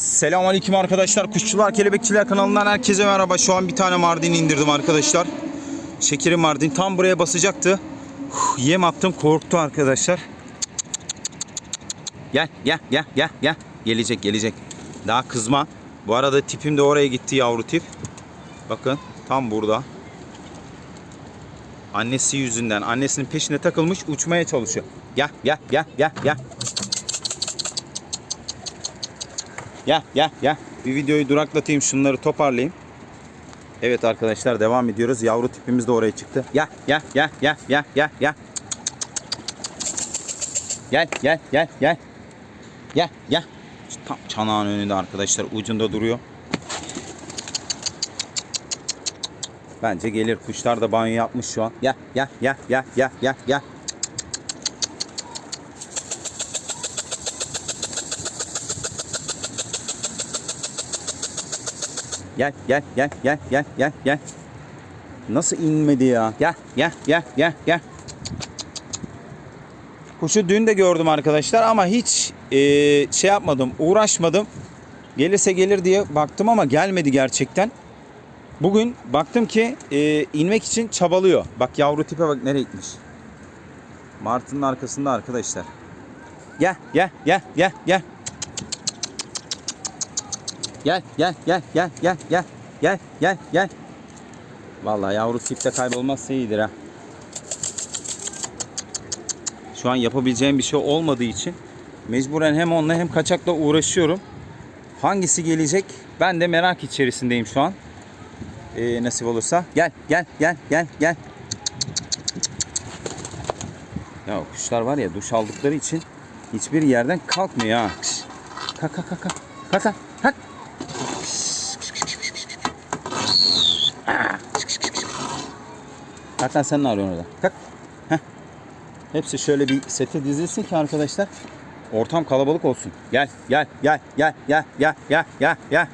Selamünaleyküm arkadaşlar. Kuşçular Kelebekçiler kanalından herkese merhaba. Şu an bir tane Mardin indirdim arkadaşlar. Şekeri Mardin tam buraya basacaktı. Huh, yem attım korktu arkadaşlar. Gel gel gel gel gel. Gelecek gelecek. Daha kızma. Bu arada tipim de oraya gitti yavru tip. Bakın tam burada. Annesi yüzünden annesinin peşine takılmış uçmaya çalışıyor. Gel gel gel gel gel. Gel gel gel. Bir videoyu duraklatayım şunları toparlayayım. Evet arkadaşlar devam ediyoruz. Yavru tipimiz de oraya çıktı. Gel gel gel gel gel gel gel. Gel gel gel gel. Gel gel. Tam çanağın önünde arkadaşlar ucunda duruyor. Bence gelir. Kuşlar da banyo yapmış şu an. Gel gel gel gel gel gel gel. Gel gel gel gel gel gel. Nasıl inmedi ya? Gel gel gel gel gel. Kuşu dün de gördüm arkadaşlar ama hiç e, şey yapmadım, uğraşmadım. Gelirse gelir diye baktım ama gelmedi gerçekten. Bugün baktım ki e, inmek için çabalıyor. Bak yavru tipe bak nereye gitmiş. Martının arkasında arkadaşlar. Gel gel gel gel gel. Gel gel gel gel gel gel. Gel gel gel. Vallahi yavru sipte kaybolmazsa iyidir ha. Şu an yapabileceğim bir şey olmadığı için mecburen hem onunla hem kaçakla uğraşıyorum. Hangisi gelecek? Ben de merak içerisindeyim şu an. Ee, nasip olursa. Gel gel gel gel gel. Ya kuşlar var ya duş aldıkları için hiçbir yerden kalkmıyor ha. Kalk kalk kalk kalk. Kalk. Lan sen ne arıyorsun orada? Kalk. Heh. Hepsi şöyle bir sete dizilsin ki arkadaşlar ortam kalabalık olsun. Gel gel gel gel gel gel gel gel gel.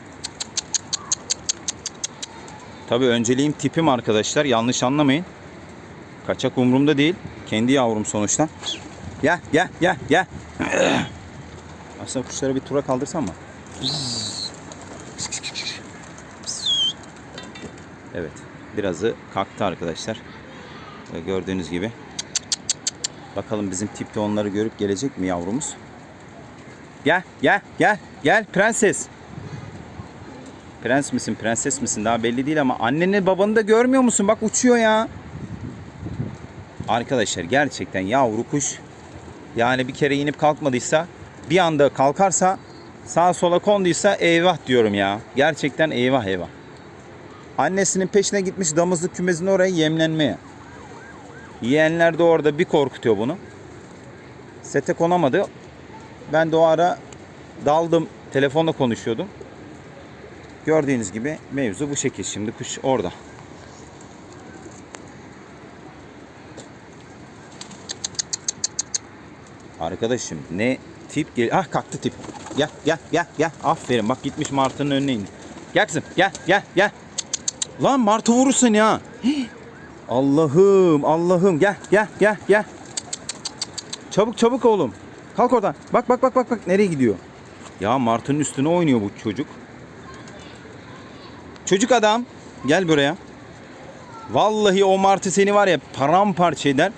Tabii önceliğim tipim arkadaşlar. Yanlış anlamayın. Kaçak umurumda değil. Kendi yavrum sonuçta. Gel gel gel gel. Aslında kuşları bir tura kaldırsam mı? Evet. Birazı kalktı arkadaşlar. Ve gördüğünüz gibi. Bakalım bizim tipte onları görüp gelecek mi yavrumuz? Gel gel gel gel prenses. Prens misin prenses misin daha belli değil ama anneni babanı da görmüyor musun? Bak uçuyor ya. Arkadaşlar gerçekten yavru kuş yani bir kere inip kalkmadıysa bir anda kalkarsa sağa sola konduysa eyvah diyorum ya. Gerçekten eyvah eyvah. Annesinin peşine gitmiş damızlık kümesinin oraya yemlenmeye. Yeğenler de orada bir korkutuyor bunu. Sete konamadı. Ben de o ara daldım. Telefonla konuşuyordum. Gördüğünüz gibi mevzu bu şekil. Şimdi kuş orada. Arkadaşım ne tip gel. Ah kalktı tip. Gel gel gel gel. Aferin bak gitmiş martının önüne indi. Gel kızım gel gel gel. Lan martı vurursun ya. Hii. Allah'ım Allah'ım gel gel gel gel. Çabuk çabuk oğlum. Kalk oradan. Bak bak bak bak bak nereye gidiyor. Ya martının üstüne oynuyor bu çocuk. Çocuk adam gel buraya. Vallahi o martı seni var ya paramparça eder.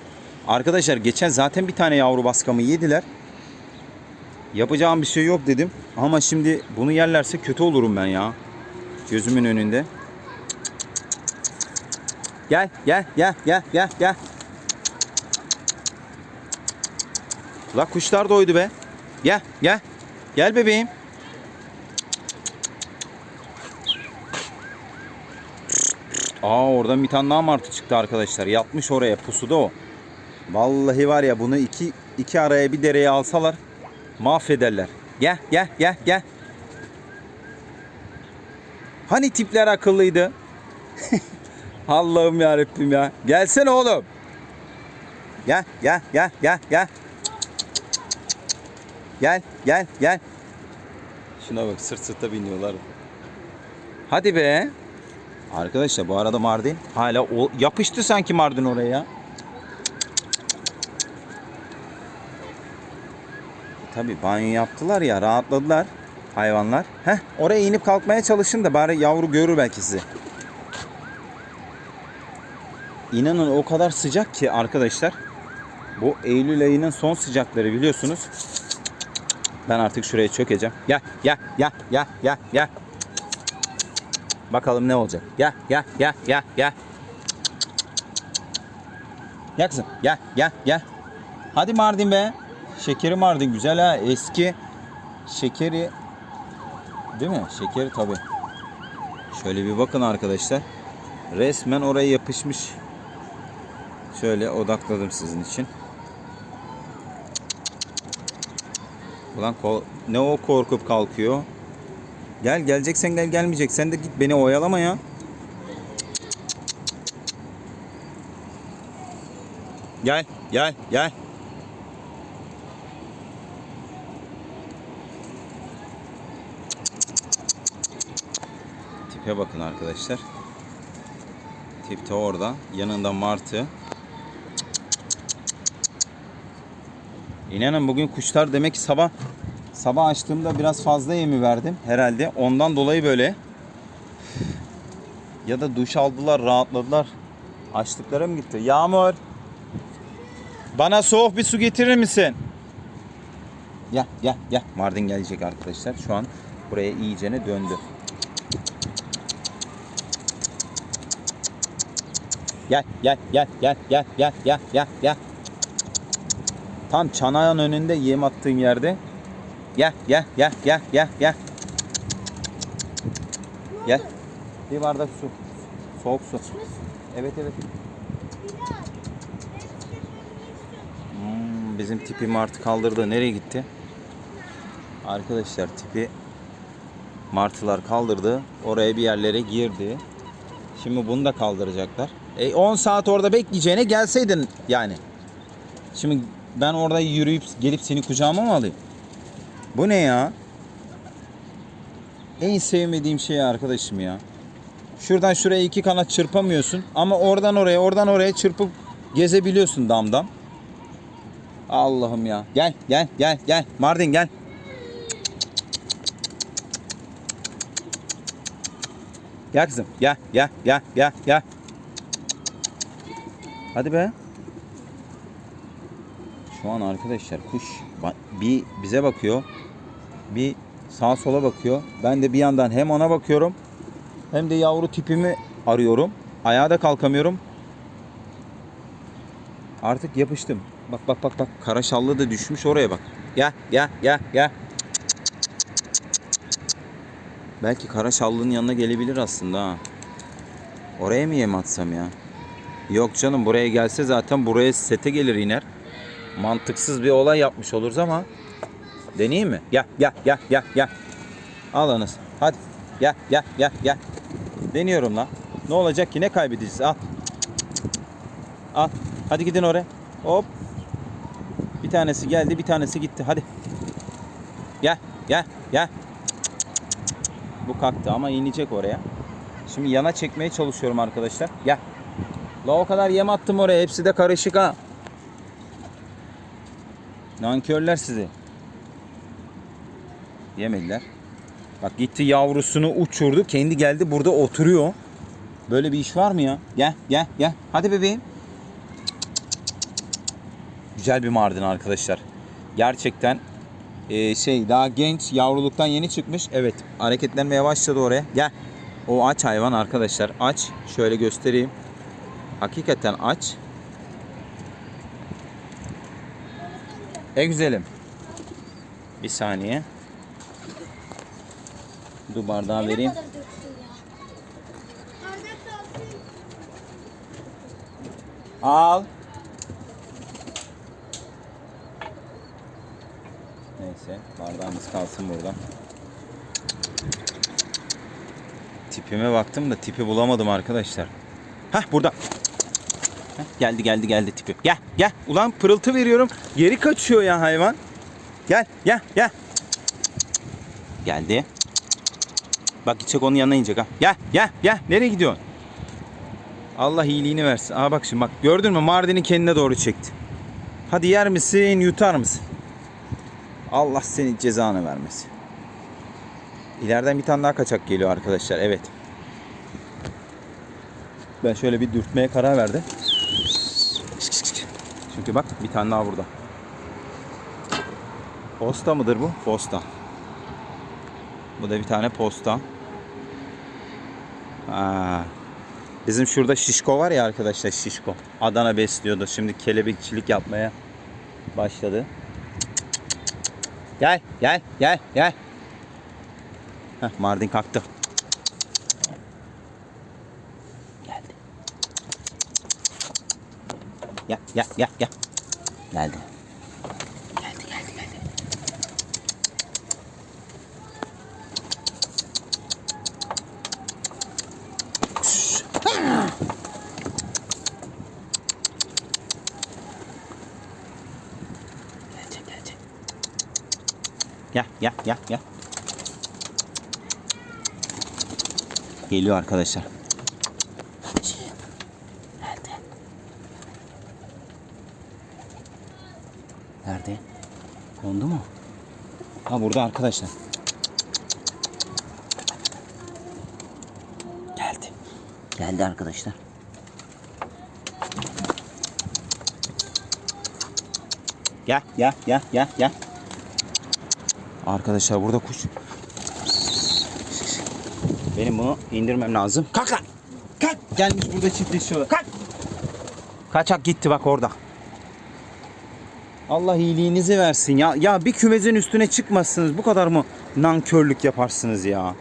Arkadaşlar geçen zaten bir tane yavru baskamı yediler. Yapacağım bir şey yok dedim. Ama şimdi bunu yerlerse kötü olurum ben ya. Gözümün önünde. Gel gel gel gel gel gel. La kuşlar doydu be. Gel gel. Gel bebeğim. Aa oradan bir tane daha martı çıktı arkadaşlar. Yatmış oraya pusuda o. Vallahi var ya bunu iki, iki araya bir dereye alsalar mahvederler. Gel gel gel gel. Hani tipler akıllıydı? Allah'ım ya Rabbim ya. Gelsene oğlum. Gel gel gel gel gel. Gel gel gel. Şuna bak sırt sırta biniyorlar. Hadi be. Arkadaşlar bu arada Mardin hala o, yapıştı sanki Mardin oraya. Tabi banyo yaptılar ya rahatladılar. hayvanlar. Heh, oraya inip kalkmaya çalışın da bari yavru görür belki sizi. İnanın o kadar sıcak ki arkadaşlar. Bu Eylül ayının son sıcakları biliyorsunuz. Ben artık şuraya çökeceğim. Gel, gel, gel, gel, gel, gel. Bakalım ne olacak. Gel, gel, gel, gel, gel. Gel kızım, gel, gel, gel. Hadi Mardin be. Şekeri Mardin güzel ha. Eski şekeri değil mi? Şekeri tabi. Şöyle bir bakın arkadaşlar. Resmen oraya yapışmış. Şöyle odakladım sizin için. Ulan ne o korkup kalkıyor? Gel geleceksen gel gelmeyeceksen de git beni oyalama ya. Gel gel gel. Tipe bakın arkadaşlar. Tip orada. Yanında martı. İnanın bugün kuşlar demek ki sabah sabah açtığımda biraz fazla yemi verdim herhalde. Ondan dolayı böyle. Ya da duş aldılar, rahatladılar. Açlıkları mı gitti? Yağmur. Bana soğuk bir su getirir misin? Gel, gel, gel. Mardin gelecek arkadaşlar. Şu an buraya iyicene döndü. Gel, gel, gel, gel, gel, gel, gel, gel, gel. Tam çanağın önünde yem attığım yerde. Gel, gel, gel, gel, gel, gel. Gel. Bir bardak su. Soğuk su. Evet, evet. Hmm, bizim tipi martı kaldırdı. Nereye gitti? Arkadaşlar tipi martılar kaldırdı. Oraya bir yerlere girdi. Şimdi bunu da kaldıracaklar. E 10 saat orada bekleyeceğine gelseydin yani. Şimdi ben orada yürüyüp gelip seni kucağıma mı alayım? Bu ne ya? En sevmediğim şey arkadaşım ya. Şuradan şuraya iki kanat çırpamıyorsun ama oradan oraya oradan oraya çırpıp gezebiliyorsun damdam. Allah'ım ya. Gel gel gel gel. Mardin gel. Gel kızım. Gel gel gel gel gel. Hadi be. Şu an arkadaşlar kuş bir bize bakıyor. Bir sağa sola bakıyor. Ben de bir yandan hem ona bakıyorum hem de yavru tipimi arıyorum. Ayağa da kalkamıyorum. Artık yapıştım. Bak bak bak bak. Kara şallı da düşmüş oraya bak. Gel gel gel gel. Belki kara şallının yanına gelebilir aslında ha. Oraya mı yem atsam ya? Yok canım buraya gelse zaten buraya sete gelir iner. Mantıksız bir olay yapmış oluruz ama deneyeyim mi? Gel gel gel gel gel. Al. Hadi. Gel gel gel gel. Deniyorum lan. Ne olacak ki ne kaybedeceğiz? Al. Al. Hadi gidin oraya. Hop. Bir tanesi geldi bir tanesi gitti. Hadi. Gel gel gel. Bu kalktı ama inecek oraya. Şimdi yana çekmeye çalışıyorum arkadaşlar. Gel. La o kadar yem attım oraya. Hepsi de karışık ha. Nankörler sizi. Yemediler. Bak gitti yavrusunu uçurdu. Kendi geldi burada oturuyor. Böyle bir iş var mı ya? Gel gel gel. Hadi bebeğim. Güzel bir mardin arkadaşlar. Gerçekten e, şey daha genç yavruluktan yeni çıkmış. Evet hareketlenmeye başladı oraya. Gel. O aç hayvan arkadaşlar. Aç. Şöyle göstereyim. Hakikaten aç. E güzelim. Bir saniye. Dur bardağı vereyim. Al. Neyse bardağımız kalsın burada. Tipime baktım da tipi bulamadım arkadaşlar. Hah burada. Geldi geldi geldi tipi. Gel gel. Ulan pırıltı veriyorum. Geri kaçıyor ya hayvan. Gel gel gel. Geldi. Bak gidecek onun yanına inecek ha. Gel gel gel. Nereye gidiyorsun? Allah iyiliğini versin. Aa bak şimdi bak gördün mü Mardin'i kendine doğru çekti. Hadi yer misin yutar mısın? Allah senin cezanı vermesin. İleriden bir tane daha kaçak geliyor arkadaşlar. Evet. Ben şöyle bir dürtmeye karar verdim. Çünkü bak bir tane daha burada. Posta mıdır bu? Posta. Bu da bir tane posta. Ha. Bizim şurada şişko var ya arkadaşlar şişko. Adana besliyordu. Şimdi kelebekçilik yapmaya başladı. Gel gel gel gel. Heh, Mardin kalktı. Gel gel gel gel. Geldi. Geldi geldi geldi. Gelecek gelecek. Gel gel gel gel. Geliyor arkadaşlar. Nerede? Kondu mu? Ha burada arkadaşlar. Geldi. Geldi arkadaşlar. Gel gel gel gel gel. Arkadaşlar burada kuş. Benim bunu indirmem lazım. Kalk lan. Kalk. Gelmiş burada çiftleşiyorlar. Kalk. Kaçak gitti bak orada. Allah iyiliğinizi versin ya. Ya bir kümesin üstüne çıkmazsınız. Bu kadar mı nankörlük yaparsınız ya?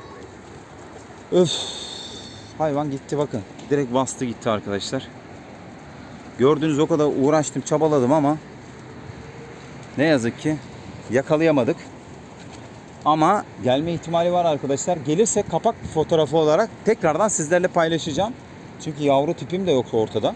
Öf. Hayvan gitti bakın. Direkt bastı gitti arkadaşlar. Gördüğünüz o kadar uğraştım, çabaladım ama ne yazık ki yakalayamadık. Ama gelme ihtimali var arkadaşlar. Gelirse kapak fotoğrafı olarak tekrardan sizlerle paylaşacağım. Çünkü yavru tipim de yok ortada.